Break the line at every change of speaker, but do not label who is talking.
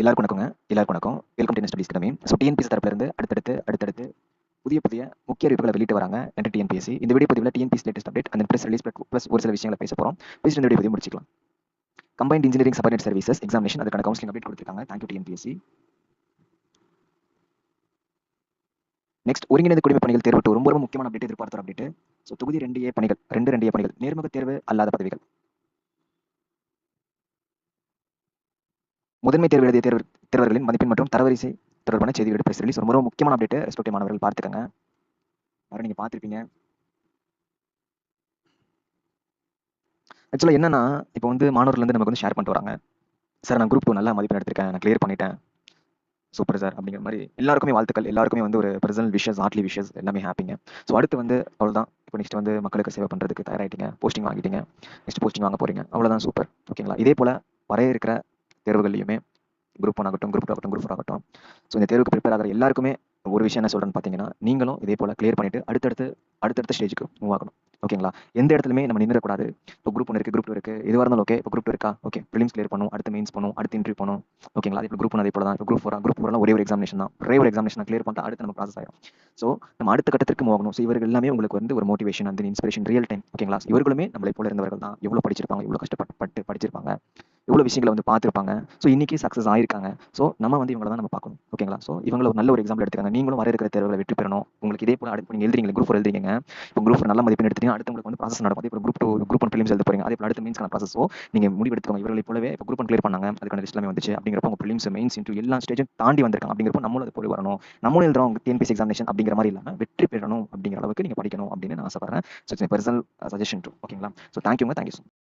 எல்லாருக்கும் வணக்கங்க. எல்லாருக்கும் வணக்கம். Welcome to studies Kadamai so TNPS தரப்புலேருந்து அடுத்தடுத்து அடுத்தடுத்து புதிய புதிய முக்கிய அறிவிப்புகளை வெளியிட்டு வராங்க என்ற டிஎன்பிஎஸ்சி இந்த வீடியோ பதிவில் டிஎன்பிஎஸ் லேட்டஸ்ட் அப்டேட் அந்த ப்ரெஸ் ரிலீஸ் ப்ளஸ் ஒரு சில விஷயங்களை பேச போகிறோம் பேசிட்டு இந்த வீடியோ பதிவு முடிச்சிக்கலாம். Combined engineering subordinate services examination அதுக்கான கவுன்சிலிங் அப்டேட் கொடுத்துருக்காங்க. தேங்க்யூ டிஎன்பிஎஸ்சி நெக்ஸ்ட் ஒருங்கிணைந்த குடிமை பணிகள் தேர்வு ரொம்ப ரொம்ப முக்கியமான அப்டேட் எதிர்பார்த்தோம் அப்டேட் ஸோ தொகுதி ரெண்டு ஏ பணிகள் ரெண்டு ரெண்டு ஏ பணிகள் நேர்முக தேர்வு அல்லாத பதவிகள். முதன்மை தேர்வு எழுதிய தேர்வு தேர்வர்களின் மதிப்பெண் மற்றும் தரவரிசை தொடர்பான செய்திகள் பிரஸ் ரிலீஸ் ரொம்ப ரொம்ப முக்கியமான அப்டேட் ரெஸ்பெக்டிவ் மாணவர்கள் பார்த்துக்கங்க. யாரும் நீங்க பார்த்துருப்பீங்க. ஆக்சுவலாக என்னன்னா இப்போ வந்து மாணவர்கள்லேருந்து நமக்கு வந்து ஷேர் பண்ணிட்டு வராங்க. சார் நான் குரூப் டூ நல்லா மதிப்பெண் எடுத்திருக்கேன் நான் கிளியர் பண்ணிட்டேன். சூப்பர் சார் அப்படிங்கிற மாதிரி எல்லாருக்குமே வாழ்த்துக்கள். எல்லாருக்குமே வந்து ஒரு பர்சனல் விஷஸ் ஹார்ட்லி விஷஸ் எல்லாமே ஹாப்பிங்க ஸோ அடுத்து வந்து அவ்வளோதான் இப்போ நெக்ஸ்ட் வந்து மக்களுக்கு சேவை பண்ணுறதுக்கு தயாராகிட்டீங்க போஸ்டிங் வாங்கிட்டீங்க. நெக்ஸ்ட் போஸ்டிங் வாங்க போறீங்க. அவ்வளோதான் சூப்பர் ஓகேங்களா இதே போல் வரைய இருக்கிற தேர்வுகள்லையுமே குரூப் ஒன் ஆகட்டும் குரூப் ஆகட்டும் குரூப் ஆகட்டும். ஸோ இந்த தேர்வுக்கு ப்ரிப்பேர் ஆகிற எல்லாருக்குமே ஒரு விஷயம் என்ன சொல்கிறேன்னு பார்த்தீங்கன்னா நீங்களும் இதே போல் கிளியர் பண்ணிட்டு அடுத்தடுத்து அடுத்தடுத்த ஸ்டேஜுக்கு மூவ் ஆகணும். ஓகேங்களா எந்த இடத்துலையுமே நம்ம நின்றக்கூடாது இப்போ குரூப் ஒன்று இருக்குது குரூப் டூ இருக்குது எதுவாக இருந்தாலும் ஓகே இப்போ குரூப் டூ இருக்கா? ஓகே ப்ரிலிம்ஸ் கிளியர் பண்ணும். அடுத்து மெயின்ஸ் பண்ணும். அடுத்து இன்டர்வியூ பண்ணும். ஓகேங்களா இப்போ குரூப் ஒன்று அதே போல தான். இப்போ குரூப் ஃபோரா குரூப் ஃபோர்லாம் ஒரே ஒரு எக்ஸாமினேஷன் தான். ஒரே ஒரு எக்ஸாமினேஷன் கிளியர் பண்ணிட்டு அடுத்து நம்ம ப்ராசஸ் ஆயிடும் ஸோ நம்ம அடுத்த கட்டத்திற்கு மூவ் ஆகணும். ஸோ இவர்கள் எல்லாமே உங்களுக்கு வந்து ஒரு மோட்டிவேஷன் அந்த இன்ஸ்பிரேஷன் ரியல் டைம் ஓகேங்களா இவர்களுமே நம்மளை போல இருந்தவர்கள் தான். எவ்வளோ படிச்சிருப்பாங்க? எவ்வளோ கஷ்டப்பட்டு பட்டு படிச்சிருப்பாங்க? எவ்வளோ விஷயங்களை வந்து பார்த்துருப்பாங்க. ஸோ இன்னைக்கு சக்ஸஸ் ஆயிருக்காங்க. ஸோ நம்ம வந்து இவங்களை தான் நம்ம பார்க்கணும். ஓகேங்களா ஸோ இவங்களை ஒரு நல்ல ஒரு எக்ஸாம்பிள் எடுத்துக்காங்க. நீங்களும் வர இருக்கிற தேர்வுகளை வெற்றி பெறணும். உங்களுக்கு இதே போல அடுத்து நீங்கள் எழுதுறீங்க குரூப் எழுதுறீங்க இப்போ குரூப் நல்ல மதிப்பெண் எடுத்துட்டீங்க அடுத்து உங்களுக்கு வந்து ப்ராசஸ் நடக்கும். இப்போ group two group one prelims எழுத போகிறீங்க அதே போல் அடுத்து மீன்ஸ் ப்ராசஸ் ஸோ நீங்கள் முடிவெடுத்துக்கோங்க. இவர்களை போலவே இப்போ குரூப் ஒன் கிளியர் பண்ணாங்க. அதுக்கான லிஸ்ட் எல்லாமே வந்துச்சு. அப்படிங்கிறப்ப உங்க ஃபிலிம்ஸ் மெயின்ஸ் இன்டூ எல்லா ஸ்டேஜும் தாண்டி வந்திருக்காங்க. அப்படிங்கிறப்ப நம்மளும் அது போய் வரணும். நம்மளும் எழுதுறோம். டிஎன்பிசி எக்ஸாமினேஷன் அப்படிங்கிற மாதிரி இல்லாமல் வெற்றி பெறணும் அப்படிங்கிற அளவுக்கு நீங்கள் படிக்கணும் அப்படின்னு நான் ஆசைப்படுறேன். ஸோ பர்சனல் சஜஷன் டூ ஓகேங்களா ஸோ தேங்க்யூங்க தேங்க்யூ